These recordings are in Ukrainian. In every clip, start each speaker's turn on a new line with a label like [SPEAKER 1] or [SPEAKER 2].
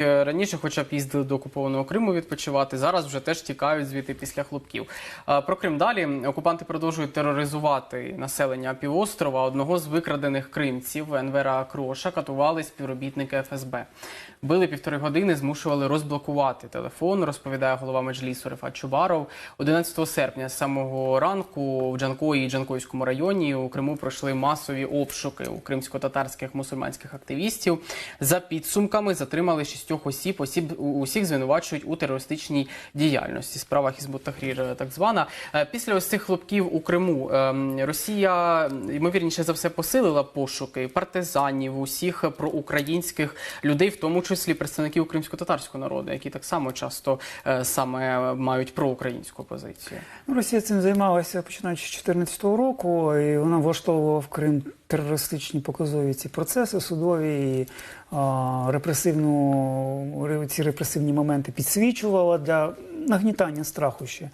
[SPEAKER 1] Е, Раніше, хоча б їздили до окупованого Криму відпочивати, зараз вже теж тікають звідти після хлопків. Про Крим далі окупанти продовжують тероризувати населення півострова. Одного з викрадених кримців Енвера Кроша катували співробітники ФСБ. Били півтори години, змушували розблокувати телефон. Розповідає голова меджлісу Рефат Чубаров. 11 серпня з самого ранку в Джанкої і Джанкойському районі у Криму пройшли масові обшуки у кримсько-татарських мусульманських активістів. За підсумками затримали шістьох осіб. Осіб усіх звинувачують у терористичній діяльності. Справа Хізбут Тахрір, е, так звана. Е, Після ось цих хлопків у Криму ем, Росія ймовірніше за все посилила пошуки партизанів, усіх проукраїнських людей, в тому числі представників кримсько-татарського народу, які так само часто е, саме мають проукраїнську позицію.
[SPEAKER 2] Ну, Росія цим займалася починаючи з 2014 року, і вона влаштовувала в Крим терористичні показові ці процеси судові і репресивну, ці репресивні моменти підсвічувала для нагнітання страху ще.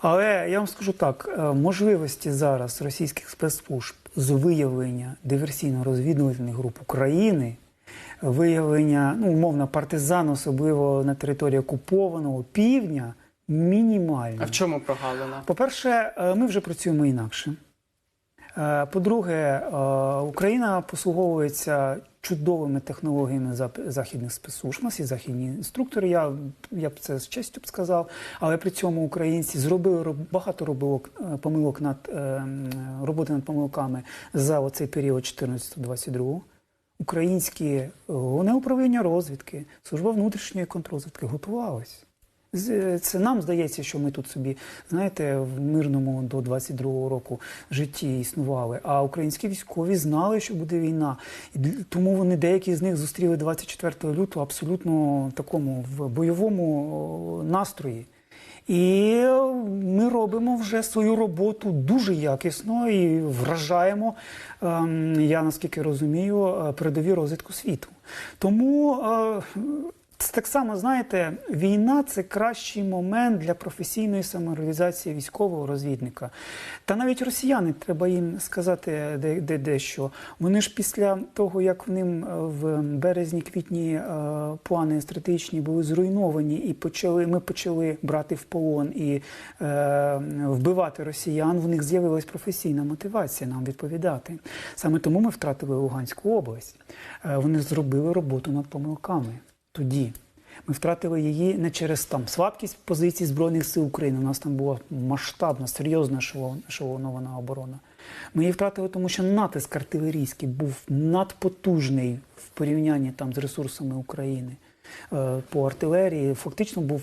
[SPEAKER 2] Але я вам скажу так: е, можливості зараз російських спецслужб з виявлення диверсійно-розвідувальних груп України. Виявлення, ну, умовно, партизан, особливо на території окупованого півдня, мінімальне.
[SPEAKER 1] А в чому прогалина?
[SPEAKER 2] По-перше, е, ми вже працюємо інакше. Е, По-друге, е, Україна послуговується чудовими технологіями західних спецслужб. Є західні інструктори, я, я б це з честю б сказав, але при цьому українці зробили багато робилок, е, помилок над роботи над помилками за оцей період 14-22. Українські головне управління розвідки, служба внутрішньої контррозвідки готувалися. Це нам здається, що ми тут собі, знаєте, в мирному до 22-го року житті існували. А українські військові знали, що буде війна. І тому вони деякі з них зустріли 24 лютого абсолютно такому в бойовому настрої. І ми робимо вже свою роботу дуже якісно і вражаємо, ем, я наскільки розумію, е, передові розвитку світу. Тому е, це так само, знаєте, війна це кращий момент для професійної самореалізації військового розвідника. Та навіть росіяни, треба їм сказати де, де, дещо. Вони ж після того, як в ним е, в березні-квітні е, плани стратегічні були зруйновані, і почали, ми почали брати в полон і е, вбивати росіян, в них з'явилась професійна мотивація нам відповідати. Саме тому ми втратили Луганську область. Е, вони зробили роботу над помилками тоді. Ми втратили її не через там слабкість позицій Збройних сил України. У нас там була масштабна, серйозна шалонована оборона. Ми її втратили, тому що натиск артилерійський був надпотужний в порівнянні там з ресурсами України. Е, По артилерії фактично був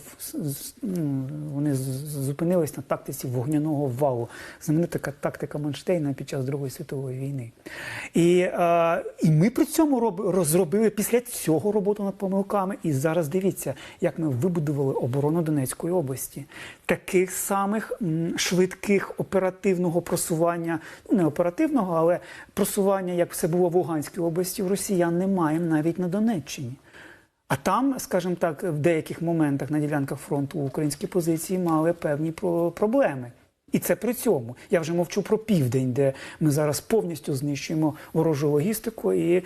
[SPEAKER 2] ну, вони зупинились на тактиці вогняного валу. Знаменита тактика Манштейна під час Другої світової війни. І, е, і ми при цьому розробили після цього роботу над помилками. І зараз дивіться, як ми вибудували оборону Донецької області. Таких самих швидких оперативного просування, ну не оперативного, але просування, як все було в Луганській області, в росіян немає навіть на Донеччині. А там, скажімо так, в деяких моментах на ділянках фронту українські позиції мали певні проблеми. І це при цьому. Я вже мовчу про південь, де ми зараз повністю знищуємо ворожу логістику і е,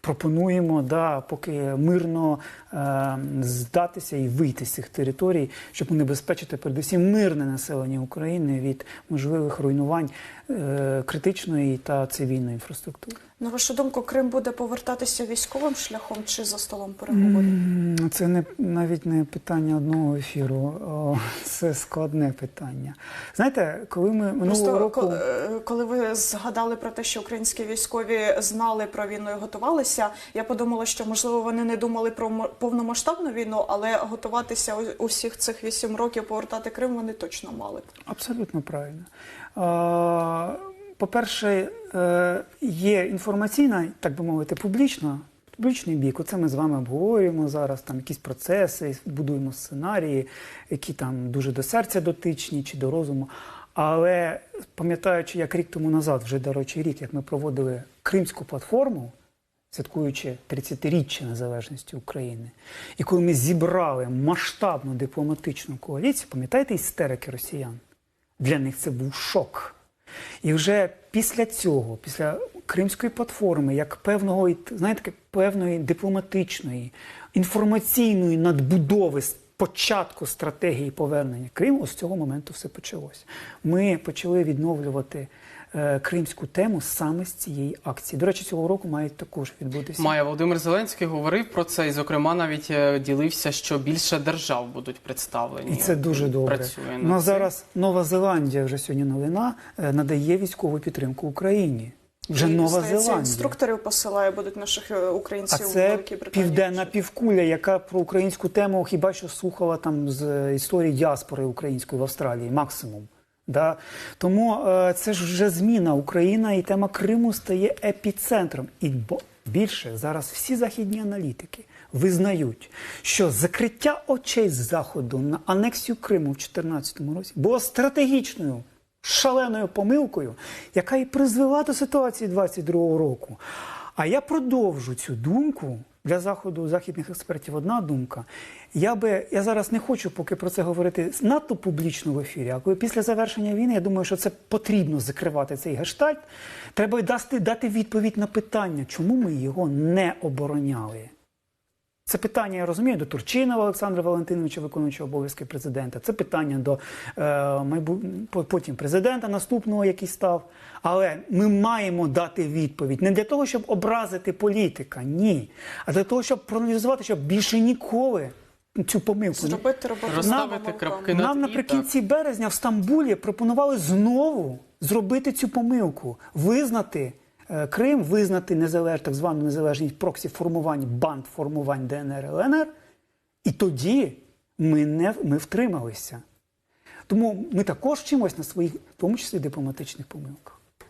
[SPEAKER 2] пропонуємо, да, поки мирно е, здатися і вийти з цих територій, щоб унебезпечити передусім мирне населення України від можливих руйнувань е, критичної та цивільної інфраструктури.
[SPEAKER 3] На вашу думку, Крим буде повертатися військовим шляхом чи за столом переговорів?
[SPEAKER 2] Це не навіть не питання одного ефіру, це складне питання. Знаєте, коли ми минулого
[SPEAKER 3] Просто
[SPEAKER 2] року
[SPEAKER 3] е, коли ви згадали про те, що українські військові знали про війну і готувалися, я подумала, що можливо вони не думали про повномасштабну війну, але готуватися усіх цих вісім років повертати Крим вони точно мали.
[SPEAKER 2] абсолютно правильно. По-перше, е, є інформаційна, так би мовити, публічна. Публічний бік, оце ми з вами обговорюємо зараз, там якісь процеси, будуємо сценарії, які там дуже до серця дотичні чи до розуму. Але пам'ятаючи, як рік тому назад, вже до речі, рік, як ми проводили Кримську платформу, святкуючи 30-річчя незалежності України, і коли ми зібрали масштабну дипломатичну коаліцію, пам'ятаєте істерики росіян? Для них це був шок. І вже після цього, після Кримської платформи, як певного, знаєте, певної дипломатичної, інформаційної надбудови початку стратегії повернення Криму, з цього моменту все почалося. Ми почали відновлювати кримську тему саме з цієї акції. До речі, цього року має також відбутися.
[SPEAKER 1] Має Володимир Зеленський говорив про це, і зокрема навіть е, ділився, що більше держав будуть представлені.
[SPEAKER 2] І це дуже добре. Ну, а зараз Нова Зеландія вже сьогодні новина е, надає військову підтримку Україні. Вже
[SPEAKER 3] І,
[SPEAKER 2] Нова
[SPEAKER 3] здається,
[SPEAKER 2] Зеландія.
[SPEAKER 3] інструкторів посилає будуть наших е,
[SPEAKER 2] А
[SPEAKER 3] українців у
[SPEAKER 2] це
[SPEAKER 3] Великій Британії.
[SPEAKER 2] південна півкуля, яка про українську тему хіба що слухала там з е, історії діаспори української в Австралії, максимум. Да? Тому е, це ж вже зміна. Україна і тема Криму стає епіцентром. І більше зараз всі західні аналітики визнають, що закриття очей з заходу на анексію Криму в 2014 році було стратегічною. Шаленою помилкою, яка і призвела до ситуації 22-го року. А я продовжу цю думку для заходу західних експертів. Одна думка. Я би я зараз не хочу поки про це говорити надто публічно в ефірі. А коли після завершення війни, я думаю, що це потрібно закривати цей гештальт. Треба дати, дати відповідь на питання, чому ми його не обороняли. Це питання, я розумію, до Турчинова Олександра Валентиновича, виконуючого обов'язки президента. Це питання до е, майбу... потім президента наступного, який став. Але ми маємо дати відповідь не для того, щоб образити політика, ні, а для того, щоб проаналізувати, щоб більше ніколи цю помилку
[SPEAKER 3] Зробити роботу
[SPEAKER 1] Розставити
[SPEAKER 3] помилками.
[SPEAKER 1] крапки над
[SPEAKER 2] нам
[SPEAKER 1] «і»,
[SPEAKER 2] наприкінці березня в Стамбулі пропонували знову зробити цю помилку, визнати Крим, визнати незалеж, так звану незалежність проксі формувань банд формувань ДНР ЛНР. І тоді ми не ми втрималися. Тому ми також вчимось на своїх, в тому числі дипломатичних помилках.